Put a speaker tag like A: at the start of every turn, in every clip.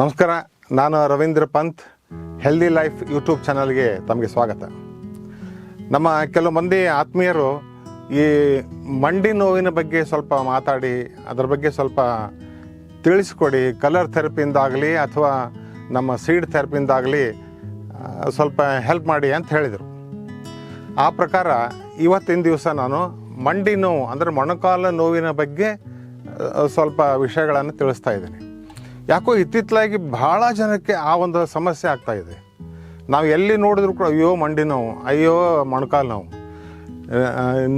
A: ನಮಸ್ಕಾರ, ನಾನು Ravindra Pant. Healthy life YouTube ಚಾನಲ್ಗೆ ತಮಗೆ ಸ್ವಾಗತ. ನಮ್ಮ ಕೆಲವು ಮಂದಿ ಆತ್ಮೀಯರು ಈ ಮಂಡಿ ನೋವಿನ ಬಗ್ಗೆ ಸ್ವಲ್ಪ ಮಾತಾಡಿ, ಅದರ ಬಗ್ಗೆ ಸ್ವಲ್ಪ ತಿಳಿಸ್ಕೊಡಿ. ಕಲರ್ ಥೆರಪಿಯಿಂದಾಗಲಿ ಅಥವಾ ನಮ್ಮ ಸೀಡ್ ಥೆರಪಿಯಿಂದಾಗಲಿ ಸ್ವಲ್ಪ ಹೆಲ್ಪ್ ಮಾಡಿ ಅಂತ ಹೇಳಿದರು. ಆ ಪ್ರಕಾರ ಇವತ್ತಿನ ದಿವಸ ನಾನು ಮಂಡಿ ನೋವು, ಅಂದರೆ ಮೊಣಕಾಲ ನೋವಿನ ಬಗ್ಗೆ ಸ್ವಲ್ಪ ವಿಷಯಗಳನ್ನು ತಿಳಿಸ್ತಾ ಇದ್ದೀನಿ. ಯಾಕೋ ಇತ್ತಿತ್ತಲಾಗಿ ಬಹಳ ಜನಕ್ಕೆ ಆ ಒಂದು ಸಮಸ್ಯೆ ಆಗ್ತಾ ಇದೆ. ನಾವು ಎಲ್ಲಿ ನೋಡಿದ್ರು ಕೂಡ, ಅಯ್ಯೋ, ಮಂಡಿ ನೋವು, ಅಯ್ಯೋ, ಮೊಣಕಾಲು ನೋವು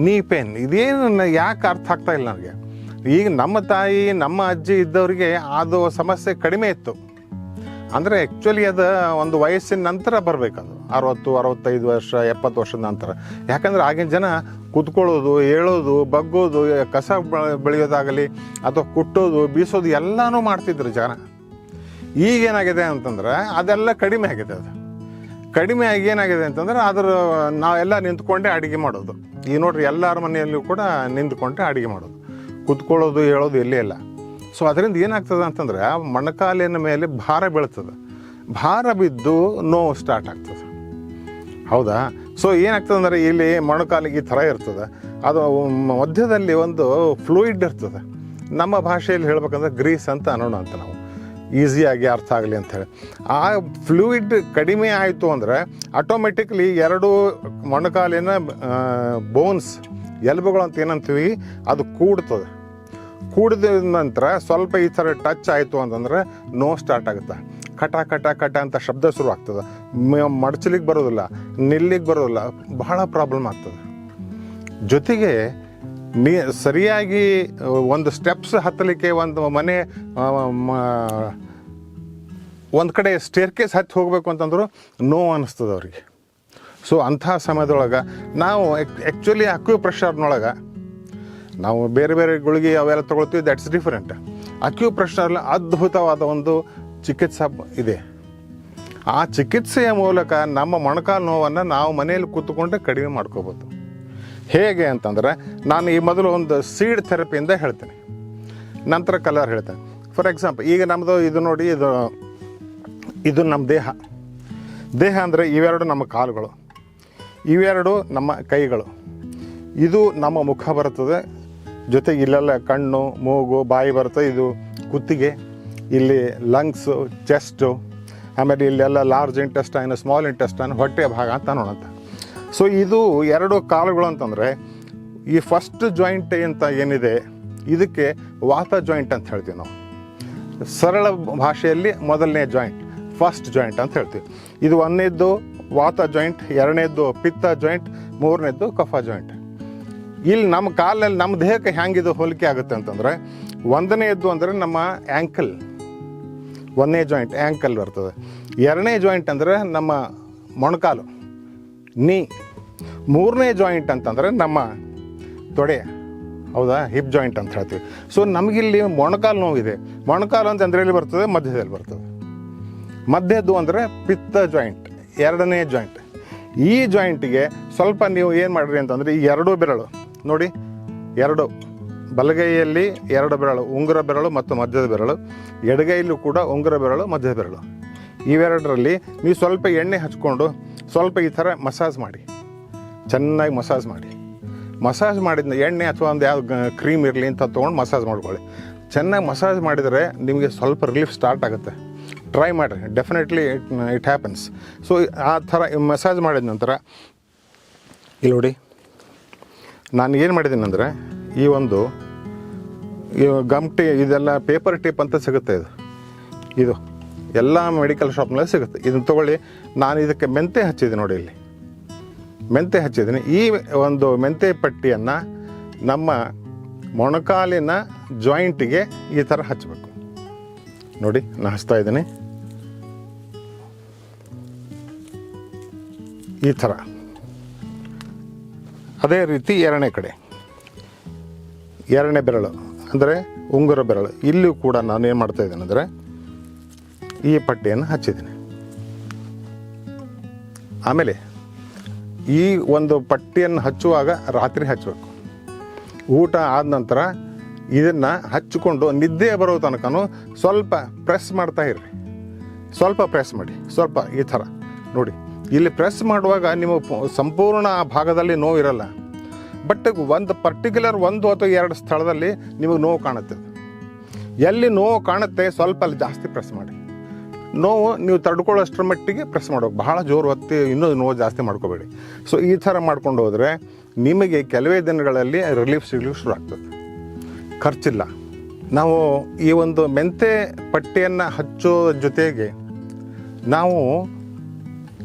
A: ನೀ ಪೇನ್ ಇದೇನು ಯಾಕೆ ಅರ್ಥ ಆಗ್ತಾ ಇಲ್ಲ ನನಗೆ? ಈಗ ನಮ್ಮ ತಾಯಿ, ನಮ್ಮ ಅಜ್ಜಿ ಇದ್ದವರಿಗೆ ಅದು ಸಮಸ್ಯೆ ಕಡಿಮೆ ಇತ್ತು. ಅಂದರೆ ಆ್ಯಕ್ಚುಲಿ ಅದು ಒಂದು ವಯಸ್ಸಿನ ನಂತರ ಬರಬೇಕದು. ಅರವತ್ತು, ಅರವತ್ತೈದು ವರ್ಷ, ಎಪ್ಪತ್ತು ವರ್ಷದ ನಂತರ. ಯಾಕಂದ್ರೆ ಆಗಿನ ಜನ ಕುತ್ಕೊಳ್ಳೋದು ಏಳೋದು ಬಗ್ಗೋದು, ಕಸ ಬೆಳೆಯೋದಾಗಲಿ ಅಥವಾ ಕುಟ್ಟೋದು, ಬೀಸೋದು ಎಲ್ಲನೂ ಮಾಡ್ತಿದ್ರು ಜನ. ಈಗೇನಾಗಿದೆ ಅಂತಂದ್ರೆ ಅದೆಲ್ಲ ಕಡಿಮೆ ಆಗಿದೆ ಅದು. ಕಡಿಮೆ ಆಗಿ ಏನಾಗಿದೆ ಅಂತಂದ್ರೆ ಅದರ ನಾವೆಲ್ಲ ನಿಂತ್ಕೊಂಡೆ ಅಡುಗೆ ಮಾಡೋದು. ಈ ನೋಡ್ರಿ ಎಲ್ಲರ ಮನೆಯಲ್ಲೂ ಕೂಡ ನಿಂತ್ಕೊಂಡೆ ಅಡುಗೆ ಮಾಡೋದು. ಕುತ್ಕೊಳ್ಳೋದು, ಹೇಳೋದು ಎಲ್ಲೇ ಇಲ್ಲ. ಸೊ ಅದರಿಂದ ಏನಾಗ್ತದೆ ಅಂತಂದ್ರೆ, ಮೊಣಕಾಲಿನ ಮೇಲೆ ಭಾರ ಬೀಳ್ತದೆ. ಭಾರ ಬಿದ್ದು ನೋವು ಸ್ಟಾರ್ಟ್ ಆಗ್ತದೆ. ಹೌದಾ? ಸೊ ಏನಾಗ್ತದೆ ಅಂದರೆ, ಇಲ್ಲಿ ಮೊಣಕಾಲಿಗೆ ಈ ಥರ ಇರ್ತದೆ. ಅದು ಮಧ್ಯದಲ್ಲಿ ಒಂದು ಫ್ಲೂಯಿಡ್ ಇರ್ತದೆ. ನಮ್ಮ ಭಾಷೆಯಲ್ಲಿ ಹೇಳ್ಬೇಕಂದ್ರೆ ಗ್ರೀಸ್ ಅಂತ ಅನ್ನೋಣ ಅಂತ ನಾವು. ಈಸಿಯಾಗಿ ಅರ್ಥ ಆಗಲಿ ಅಂಥೇಳಿ ಆ ಫ್ಲೂಯಿಡ್ ಕಡಿಮೆ ಆಯಿತು ಅಂದರೆ ಆಟೋಮೆಟಿಕ್ಲಿ ಎರಡು ಮೊಣಕಾಲಿನ ಬೋನ್ಸ್ ಎಲ್ಬುಗಳು ಅಂತ ಏನಂತೀವಿ, ಅದು ಕೂಡ್ತದೆ. ಕೂಡಿದ ನಂತರ ಸ್ವಲ್ಪ ಈ ಥರ ಟಚ್ ಆಯಿತು ಅಂತಂದ್ರೆ ನೋವು ಸ್ಟಾರ್ಟ್ ಆಗುತ್ತೆ. ಕಟ ಕಟ ಕಟ ಅಂತ ಶಬ್ದ ಶುರು ಆಗ್ತದೆ. ಮಡಚಲಿಕ್ಕೆ ಬರೋದಿಲ್ಲ, ನಿಲ್ಲಿಗೆ ಬರೋದಿಲ್ಲ, ಬಹಳ ಪ್ರಾಬ್ಲಮ್ ಆಗ್ತದೆ. ಜೊತೆಗೆ ನೀ, ಸರಿಯಾಗಿ ಒಂದು ಸ್ಟೆಪ್ಸ್ ಹತ್ತಲಿಕ್ಕೆ ಒಂದು ಮನೆ ಒಂದು ಕಡೆ ಸ್ಟೇರ್ ಕೇಸ್ ಹತ್ತಿ ಹೋಗಬೇಕು ಅಂತಂದ್ರೂ ನೋವು ಅನ್ನಿಸ್ತದೆ ಅವ್ರಿಗೆ. ಸೊ ಅಂಥ ಸಮಯದೊಳಗೆ ನಾವು ಆ್ಯಕ್ಚುಲಿ ಅಕ್ಯೂ ಪ್ರೆಷರ್ನೊಳಗೆ ನಾವು ಬೇರೆ ಬೇರೆ ಗುಳಿಗೆ ಅವೆಲ್ಲ ತಗೊಳ್ತೀವಿ ದಟ್ಸ್ ಡಿಫರೆಂಟ್ ಅಕ್ಯೂ ಪ್ರಶ್ನಲ್ಲಿ ಅದ್ಭುತವಾದ ಒಂದು ಚಿಕಿತ್ಸೆ ಇದೆ. ಆ ಚಿಕಿತ್ಸೆಯ ಮೂಲಕ ನಮ್ಮ ಮೊಣಕಾಲು ನೋವನ್ನು ನಾವು ಮನೆಯಲ್ಲಿ ಕೂತ್ಕೊಂಡ್ರೆ ಕಡಿಮೆ ಮಾಡ್ಕೋಬೋದು. ಹೇಗೆ ಅಂತಂದರೆ, ನಾನು ಈ ಮೊದಲು ಒಂದು ಸೀಡ್ ಥೆರಪಿಯಿಂದ ಹೇಳ್ತೇನೆ. ನಂತರ ಕಲರ್ ಹೇಳ್ತೇನೆ. ಫಾರ್ ಎಕ್ಸಾಂಪಲ್ ಈಗ ನಮ್ಮದು ಇದು ನೋಡಿ, ಇದು ಇದು ನಮ್ಮ ದೇಹ. ದೇಹ ಅಂದರೆ ಇವೆರಡು ನಮ್ಮ ಕಾಲುಗಳು. ಇವೆರಡು ನಮ್ಮ ಕೈಗಳು. ಇದು ನಮ್ಮ ಮುಖ ಬರ್ತದೆ ಜೊತೆಗೆ ಇಲ್ಲೆಲ್ಲ ಕಣ್ಣು, ಮೂಗು, ಬಾಯಿ ಬರುತ್ತೆ. ಇದು ಕುತ್ತಿಗೆ, ಇಲ್ಲಿ ಲಂಗ್ಸು ಚೆಸ್ಟು ಆಮೇಲೆ ಇಲ್ಲೆಲ್ಲ ಲಾರ್ಜ್ ಇಂಟೆಸ್ಟೈನ್ ಸ್ಮಾಲ್ ಇಂಟೆಸ್ಟೈನ್ ಹೊಟ್ಟೆ ಭಾಗ ಅಂತ ನೋಡಂತ ಸೊ ಇದು ಎರಡು ಕಾಲುಗಳು ಅಂತಂದರೆ, ಈ ಫಸ್ಟ್ ಜಾಯಿಂಟ್ ಅಂತ ಏನಿದೆ, ಇದಕ್ಕೆ ವಾತ ಜಾಯಿಂಟ್ ಅಂತ ಹೇಳ್ತೀವಿ ನಾವು. ಸರಳ ಭಾಷೆಯಲ್ಲಿ ಮೊದಲನೇ ಜಾಯಿಂಟ್ ಫಸ್ಟ್ ಜಾಯಿಂಟ್ ಅಂತ ಹೇಳ್ತೀವಿ. ಇದು ಒಂದನೇದ್ದು ವಾತ ಜಾಯಿಂಟ್ ಎರಡನೇದ್ದು ಪಿತ್ತ ಜಾಯಿಂಟ್ ಮೂರನೇದ್ದು ಕಫ ಜಾಯಿಂಟ್ ಇಲ್ಲಿ ನಮ್ಮ ಕಾಲಲ್ಲಿ ನಮ್ಮ ದೇಹಕ್ಕೆ ಹ್ಯಾಂಗಿದು ಹೋಲಿಕೆ ಆಗುತ್ತೆ ಅಂತಂದರೆ ಒಂದನೇದ್ದು ಅಂದರೆ ನಮ್ಮ ಆ್ಯಂಕಲ್ ಒಂದನೇ ಜಾಯಿಂಟ್ ಆ್ಯಂಕಲ್ ಬರ್ತದೆ. ಎರಡನೇ ಜಾಯಿಂಟ್ ಅಂದರೆ ನಮ್ಮ ಮೊಣಕಾಲು ನೀ ಮೂರನೇ ಜಾಯಿಂಟ್ ಅಂತಂದರೆ ನಮ್ಮ ತೊಡೆ, ಹೌದಾ? ಹಿಪ್ ಜಾಯಿಂಟ್ ಅಂತ ಹೇಳ್ತೀವಿ. ಸೊ ನಮಗಿಲ್ಲಿ ಮೊಣಕಾಲು ನೋವಿದೆ. ಮೊಣಕಾಲು ಅಂತ ಅಂದರೆ ಎಲ್ಲಿ ಬರ್ತದೆ? ಮಧ್ಯದಲ್ಲಿ ಬರ್ತದೆ. ಮಧ್ಯದ್ದು ಅಂದರೆ ಪಿತ್ತ ಜಾಯಿಂಟ್ ಎರಡನೇ ಜಾಯಿಂಟ್ ಈ ಜಾಯಿಂಟಿಗೆ ಸ್ವಲ್ಪ ನೀವು ಏನು ಮಾಡಿರಿ ಅಂತಂದರೆ ಈ ಎರಡೂ ಬೆರಳು ನೋಡಿ, ಎರಡು ಬಲಗೈಯಲ್ಲಿ ಎರಡು ಬೆರಳು, ಉಂಗುರ ಬೆರಳು ಮತ್ತು ಮಧ್ಯದ ಬೆರಳು. ಎಡಗೈಯಲ್ಲೂ ಕೂಡ ಉಂಗುರ ಬೆರಳು, ಮಧ್ಯದ ಬೆರಳು. ಇವೆರಡರಲ್ಲಿ ನೀವು ಸ್ವಲ್ಪ ಎಣ್ಣೆ ಹಚ್ಕೊಂಡು ಸ್ವಲ್ಪ ಈ ಥರ ಮಸಾಜ್ ಮಾಡಿ. ಚೆನ್ನಾಗಿ ಮಸಾಜ್ ಮಾಡಿ. ಮಸಾಜ್ ಮಾಡಿದ ಎಣ್ಣೆ ಅಥವಾ ಒಂದು ಯಾವ ಕ್ರೀಮ್ ಇರಲಿ ಅಂತ ತೊಗೊಂಡು ಮಸಾಜ್ ಮಾಡ್ಕೊಳ್ಳಿ. ಚೆನ್ನಾಗಿ ಮಸಾಜ್ ಮಾಡಿದರೆ ನಿಮಗೆ ಸ್ವಲ್ಪ ರಿಲೀಫ್ ಸ್ಟಾರ್ಟ್ ಆಗುತ್ತೆ. ಟ್ರೈ ಮಾಡಿರಿ, definitely it it happens. So, ಆ ಥರ ಮಸಾಜ್ ಮಾಡಿದ ನಂತರ, ಇಲ್ಲಿ ನೋಡಿ. ನಾನು ಏನು ಮಾಡಿದ್ದೀನಿ ಅಂದರೆ, ಈ ಒಂದು ಗಮ್ ಟೇ ಇದೆಲ್ಲ ಪೇಪರ್ ಟೇಪ್ ಅಂತ ಸಿಗುತ್ತೆ ಇದು. ಇದು ಎಲ್ಲ ಮೆಡಿಕಲ್ ಶಾಪ್ನಲ್ಲಿ ಸಿಗುತ್ತೆ. ಇದನ್ನು ತೊಗೊಳ್ಳಿ. ನಾನು ಇದಕ್ಕೆ ಮೆಂತೆ ಹಚ್ಚಿದ್ದೀನಿ ನೋಡಿ ಇಲ್ಲಿ. ಮೆಂತೆ ಹಚ್ಚಿದ್ದೀನಿ. ಈ ಒಂದು ಮೆಂತೆ ಪಟ್ಟಿಯನ್ನು ನಮ್ಮ ಮೊಣಕಾಲಿನ ಜಾಯಿಂಟಿಗೆ ಈ ಥರ ಹಚ್ಚಬೇಕು ನೋಡಿ ನಾನು ಹಚ್ತಾ ಇದ್ದೀನಿ. ಈ ಥರ ಅದೇ ರೀತಿ ಎರಡನೇ ಕಡೆ. ಎರಡನೇ ಬೆರಳು, ಅಂದರೆ ಉಂಗುರ ಬೆರಳು. ಇಲ್ಲಿಯೂ ಕೂಡ ನಾನು ಏನು ಮಾಡ್ತಾ ಇದ್ದೇನೆ ಅಂದರೆ ಈ ಪಟ್ಟಿಯನ್ನು ಹಚ್ಚಿದ್ದೀನಿ. ಆಮೇಲೆ ಈ ಒಂದು ಪಟ್ಟಿಯನ್ನು ಹಚ್ಚುವಾಗ ರಾತ್ರಿ ಹಚ್ಚಬೇಕು. ಊಟ ಆದ ನಂತರ ಇದನ್ನು ಹಚ್ಚಿಕೊಂಡು ನಿದ್ದೆ ಬರೋ ತನಕನೂ ಸ್ವಲ್ಪ ಪ್ರೆಸ್ ಮಾಡ್ತಾ ಇರ್ರಿ. ಸ್ವಲ್ಪ ಪ್ರೆಸ್ ಮಾಡಿ, ಸ್ವಲ್ಪ ಈ ಥರ. ನೋಡಿ ಇಲ್ಲಿ ಪ್ರೆಸ್ ಮಾಡುವಾಗ ನಿಮ್ಮ ಸಂಪೂರ್ಣ ಆ ಭಾಗದಲ್ಲಿ ನೋವು ಇರಲ್ಲ. ಬಟ್ ಒಂದು ಪರ್ಟಿಕ್ಯುಲರ್ ಒಂದು ಅಥವಾ ಎರಡು ಸ್ಥಳದಲ್ಲಿ ನಿಮಗೆ ನೋವು ಕಾಣುತ್ತೆ. ಎಲ್ಲಿ ನೋವು ಕಾಣುತ್ತೆ ಸ್ವಲ್ಪ ಅಲ್ಲಿ ಜಾಸ್ತಿ ಪ್ರೆಸ್ ಮಾಡಿ. ನೋವು ನೀವು ತಡ್ಕೊಳ್ಳೋಷ್ಟರ ಮಟ್ಟಿಗೆ ಪ್ರೆಸ್ ಮಾಡ್ಬೇಕು ಬಹಳ ಜೋರು ಹೊತ್ತಿ ಇನ್ನೂ ನೋವು ಜಾಸ್ತಿ ಮಾಡ್ಕೋಬೇಡಿ. ಸೊ ಈ ಥರ ಮಾಡ್ಕೊಂಡು ಹೋದರೆ ನಿಮಗೆ ಕೆಲವೇ ದಿನಗಳಲ್ಲಿ ರಿಲೀಫ್ ಸಿಗ್ಲಿಕ್ಕೆ ಶುರು ಆಗ್ತದೆ. ಖರ್ಚಿಲ್ಲ. ನಾವು ಈ ಒಂದು ಮೆಂತೆ ಪಟ್ಟಿಯನ್ನು ಹಚ್ಚೋ ಜೊತೆಗೆ ನಾವು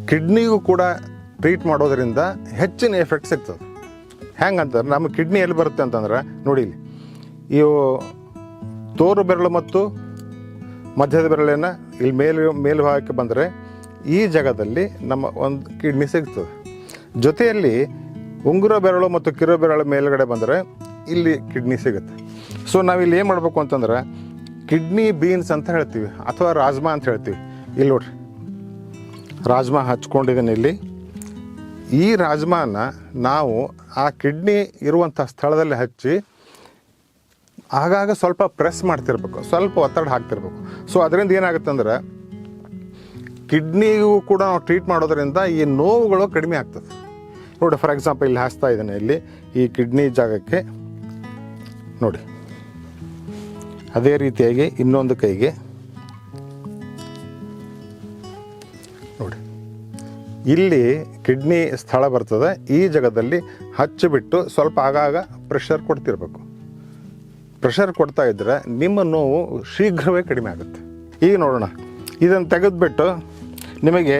A: ಕಿಡ್ನಿಗೂ ಕೂಡ ಟ್ರೀಟ್ ಮಾಡೋದರಿಂದ ಹೆಚ್ಚಿನ ಎಫೆಕ್ಟ್ ಸಿಗ್ತದೆ. ಹೆಂಗಂತಂದ್ರೆ ನಮ್ಮ ಕಿಡ್ನಿ ಎಲ್ಲಿ ಬರುತ್ತೆ ಅಂತಂದ್ರೆ, ನೋಡಿ ಇಲ್ಲಿ. ಇವು ತೋರು ಬೆರಳು ಮತ್ತು ಮಧ್ಯದ ಬೆರಳನ್ನು ಇಲ್ಲಿ ಮೇಲು ಮೇಲ್ಭಾಗಕ್ಕೆ ಬಂದರೆ ಈ ಜಾಗದಲ್ಲಿ ನಮ್ಮ ಒಂದು ಕಿಡ್ನಿ ಸಿಗ್ತದೆ. ಜೊತೆಯಲ್ಲಿ ಉಂಗುರ ಬೆರಳು ಮತ್ತು ಕಿರು ಬೆರಳು ಮೇಲುಗಡೆ ಬಂದರೆ ಇಲ್ಲಿ ಕಿಡ್ನಿ ಸಿಗುತ್ತೆ. ಸೊ ನಾವಿಲ್ಲಿ ಏನು ಮಾಡಬೇಕು ಅಂತಂದ್ರೆ, ಕಿಡ್ನಿ ಬೀನ್ಸ್ ಅಂತ ಹೇಳ್ತೀವಿ, ಅಥವಾ ರಾಜ್ಮಾ ಅಂತ ಹೇಳ್ತೀವಿ. ಇಲ್ಲಿ ನೋಡ್ರಿ. ರಾಜ್ಮಾ ಹಚ್ಕೊಂಡಿದ್ದೀನಿ ಇಲ್ಲಿ ಈ ರಾಜ್ಮಾನ ನಾವು ಆ ಕಿಡ್ನಿ ಇರುವಂಥ ಸ್ಥಳದಲ್ಲಿ ಹಚ್ಚಿ ಆಗಾಗ ಸ್ವಲ್ಪ ಪ್ರೆಸ್ ಮಾಡ್ತಿರ್ಬೇಕು, ಸ್ವಲ್ಪ ಒತ್ತಡ ಹಾಕ್ತಿರ್ಬೇಕು. ಸೊ ಅದರಿಂದ ಏನಾಗುತ್ತೆ ಅಂದ್ರೆ ಕಿಡ್ನಿಗೂ ಕೂಡ ನಾವು ಟ್ರೀಟ್ ಮಾಡೋದ್ರಿಂದ ಈ ನೋವುಗಳು ಕಡಿಮೆ ಆಗ್ತದೆ. ನೋಡಿ, ಫಾರ್ ಎಕ್ಸಾಂಪಲ್ ಇಲ್ಲಿ ಹಾಸ್ತಾ ಇದ್ದೇನೆ, ಇಲ್ಲಿ ಈ ಕಿಡ್ನಿ ಜಾಗಕ್ಕೆ ನೋಡಿ. ಅದೇ ರೀತಿಯಾಗಿ ಇನ್ನೊಂದು ಕೈಗೆ ಇಲ್ಲಿ ಕಿಡ್ನಿ ಸ್ಥಳ ಬರ್ತದೆ. ಈ ಜಾಗದಲ್ಲಿ ಹಚ್ಚಿಬಿಟ್ಟು ಸ್ವಲ್ಪ ಆಗಾಗ ಪ್ರೆಷರ್ ಕೊಡ್ತಿರ್ಬೇಕು. ಪ್ರೆಷರ್ ಕೊಡ್ತಾ ಇದ್ದರೆ ನಿಮ್ಮ ನೋವು ಶೀಘ್ರವೇ ಕಡಿಮೆ ಆಗುತ್ತೆ. ಈಗ ನೋಡೋಣ. ಇದನ್ನು ತೆಗೆದುಬಿಟ್ಟು ನಿಮಗೆ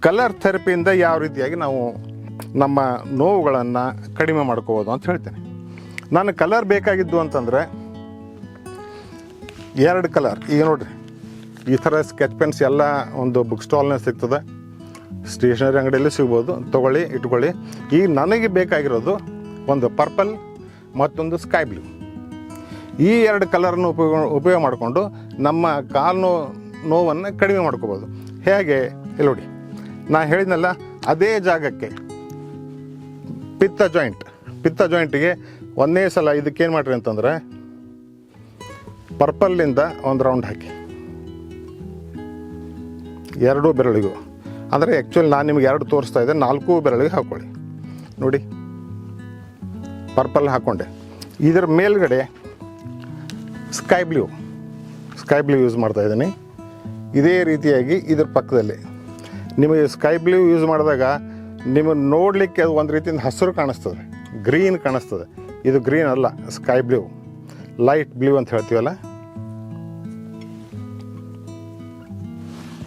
A: ಕಲರ್ ಥೆರಪಿಯಿಂದ ಯಾವ ರೀತಿಯಾಗಿ ನಾವು ನಮ್ಮ ನೋವುಗಳನ್ನು ಕಡಿಮೆ ಮಾಡ್ಕೋಬೋದು ಅಂತ ಹೇಳ್ತೇನೆ. ನಾನು ಕಲರ್ ಬೇಕಾಗಿದ್ದು ಅಂತಂದರೆ ಎರಡು ಕಲರ್ ಈಗ ನೋಡಿರಿ. ಈ ಥರ ಸ್ಕೆಚ್ ಪೆನ್ಸ್ ಎಲ್ಲ ಒಂದು ಬುಕ್ ಸ್ಟಾಲ್ನೇ ಸಿಗ್ತದೆ. ಸ್ಟೇಷನರಿ ಅಂಗಡಿಯಲ್ಲಿ ಸಿಗ್ಬೋದು. ತೊಗೊಳ್ಳಿ, ಇಟ್ಕೊಳ್ಳಿ. ಈ ನನಗೆ ಬೇಕಾಗಿರೋದು ಒಂದು ಪರ್ಪಲ್ ಮತ್ತೊಂದು ಸ್ಕೈ ಬ್ಲೂ. ಈ ಎರಡು ಕಲರನ್ನು ಉಪಯೋಗ ಉಪಯೋಗ ಮಾಡಿಕೊಂಡು ನಮ್ಮ ಕಾಲು ನೋ, ನೋವನ್ನು ಕಡಿಮೆ ಮಾಡ್ಕೋಬೋದು. ಹೇಗೆ? ಇಲ್ಲಿ ನೋಡಿ. ನಾ ಹೇಳಿದ್ನಲ್ಲ, ಅದೇ ಜಾಗಕ್ಕೆ ಪಿತ್ತ ಜಾಯಿಂಟ್ ಪಿತ್ತ ಜಾಯಿಂಟಿಗೆ ಒಂದೇ ಸಲ ಇದಕ್ಕೇನು ಮಾಡ್ರಿ ಅಂತಂದರೆ ಪರ್ಪಲ್ಲಿಂದ ಒಂದು ರೌಂಡ್ ಹಾಕಿ. ಎರಡೂ ಬೆರಳಿಗೂ. ಅಂದರೆ ಆ್ಯಕ್ಚುಲಿ ನಾನು ನಿಮ್ಗೆ ಎರಡು ತೋರಿಸ್ತಾ ಇದ್ದೆ. ನಾಲ್ಕು ಬೆರಳಿಗೆ ಹಾಕ್ಕೊಳ್ಳಿ ನೋಡಿ. ಪರ್ಪಲ್ ಹಾಕ್ಕೊಂಡೆ ಇದರ ಮೇಲ್ಗಡೆ sky blue sky blue use ಮಾಡ್ತಾ ಇದ್ದೀನಿ. ಇದೇ ರೀತಿಯಾಗಿ ಇದ್ರ ಪಕ್ಕದಲ್ಲಿ. ನಿಮಗೆ ಸ್ಕೈ ಬ್ಲೂ ಯೂಸ್ ಮಾಡಿದಾಗ ನಿಮಗೆ ನೋಡಲಿಕ್ಕೆ ಅದು ಒಂದು ರೀತಿಯಿಂದ ಹಸಿರು ಕಾಣಿಸ್ತದೆ. ಗ್ರೀನ್ ಕಾಣಿಸ್ತದೆ. ಇದು ಗ್ರೀನ್ ಅಲ್ಲ ಸ್ಕೈ ಬ್ಲೂ ಲೈಟ್ ಬ್ಲೂ ಅಂತ ಹೇಳ್ತೀವಲ್ಲ?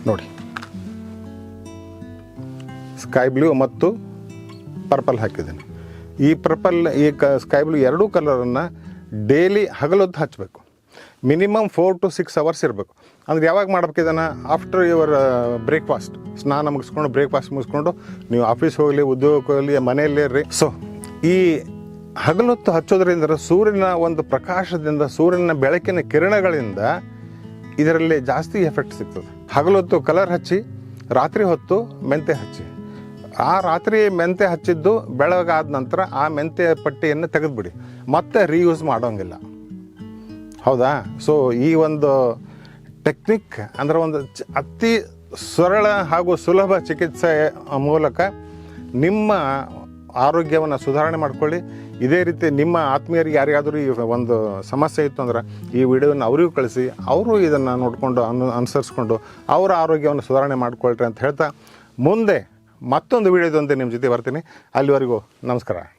A: ನೋಡಿ. ಸ್ಕೈ ಬ್ಲೂ ಮತ್ತು ಪರ್ಪಲ್ ಹಾಕಿದ್ದೀನಿ. ಈ ಪರ್ಪಲ್, ಈ ಕ, ಸ್ಕೈ ಬ್ಲೂ ಎರಡೂ ಕಲರನ್ನು ಡೈಲಿ ಹಗಲೊತ್ತು ಹಚ್ಚಬೇಕು minimum four to six hours ಇರಬೇಕು. ಅಂದ್ರೆ ಯಾವಾಗ ಮಾಡಬೇಕು ಇದನ್ನು ಆಫ್ಟರ್ ಯುವರ್ ಬ್ರೇಕ್ಫಾಸ್ಟ್. ಸ್ನಾನ ಮುಗಿಸ್ಕೊಂಡು, ಬ್ರೇಕ್ಫಾಸ್ಟ್ ಮುಗಿಸ್ಕೊಂಡು ನೀವು ಆಫೀಸ್ ಹೋಗಲಿ, ಉದ್ಯೋಗಕ್ಕೆ ಹೋಗಲಿ, ಮನೆಯಲ್ಲೇ ಇರ್ರಿ. ಸೊ ಈ ಹಗಲೊತ್ತು ಹಚ್ಚೋದ್ರಿಂದ ಸೂರ್ಯನ ಒಂದು ಪ್ರಕಾಶದಿಂದ, ಸೂರ್ಯನ ಬೆಳಕಿನ ಕಿರಣಗಳಿಂದ ಇದರಲ್ಲಿ ಜಾಸ್ತಿ ಎಫೆಕ್ಟ್ ಸಿಗ್ತದೆ. ಹಗಲೊತ್ತು ಕಲರ್ ಹಚ್ಚಿ, ರಾತ್ರಿ ಹೊತ್ತು ಮೆಂತೆ ಹಚ್ಚಿ. ಆ ರಾತ್ರಿ ಮೆಂತೆ ಹಚ್ಚಿದ್ದು ಬೆಳಗಾದ ನಂತರ ಆ ಮೆಂತೆ ಪಟ್ಟಿಯನ್ನು ತೆಗೆದುಬಿಡಿ. ಮತ್ತೆ ರೀಯೂಸ್ ಮಾಡೋಂಗಿಲ್ಲ. ಹೌದಾ? ಸೊ ಈ ಒಂದು ಟೆಕ್ನಿಕ್ ಅಂದರೆ ಒಂದು ಅತಿ ಸರಳ ಹಾಗೂ ಸುಲಭ ಚಿಕಿತ್ಸೆ ಮೂಲಕ ನಿಮ್ಮ ಆರೋಗ್ಯವನ್ನು ಸುಧಾರಣೆ ಮಾಡಿಕೊಳ್ಳಿ. ಇದೇ ರೀತಿ ನಿಮ್ಮ ಆತ್ಮೀಯರಿಗೆ ಯಾರಿಗಾದರೂ ಈ ಒಂದು ಸಮಸ್ಯೆ ಇತ್ತು ಅಂದ್ರೆ ಈ ವಿಡಿಯೋನ ಅವರಿಗೂ ಕಳಿಸಿ. ಅವರು ಇದನ್ನು ನೋಡಿಕೊಂಡು ಅನು ಅನುಸರಿಸ್ಕೊಂಡು ಅವರ ಆರೋಗ್ಯವನ್ನು ಸುಧಾರಣೆ ಮಾಡಿಕೊಳ್ಳ್ರಿ ಅಂತ ಹೇಳ್ತಾ ಮುಂದೆ ಮತ್ತೊಂದು ವಿಡಿಯೋದೊಂದಿಗೆ ನಿಮ್ಮ ಜೊತೆ ಬರ್ತೀನಿ. ಅಲ್ಲಿವರೆಗೂ ನಮಸ್ಕಾರ.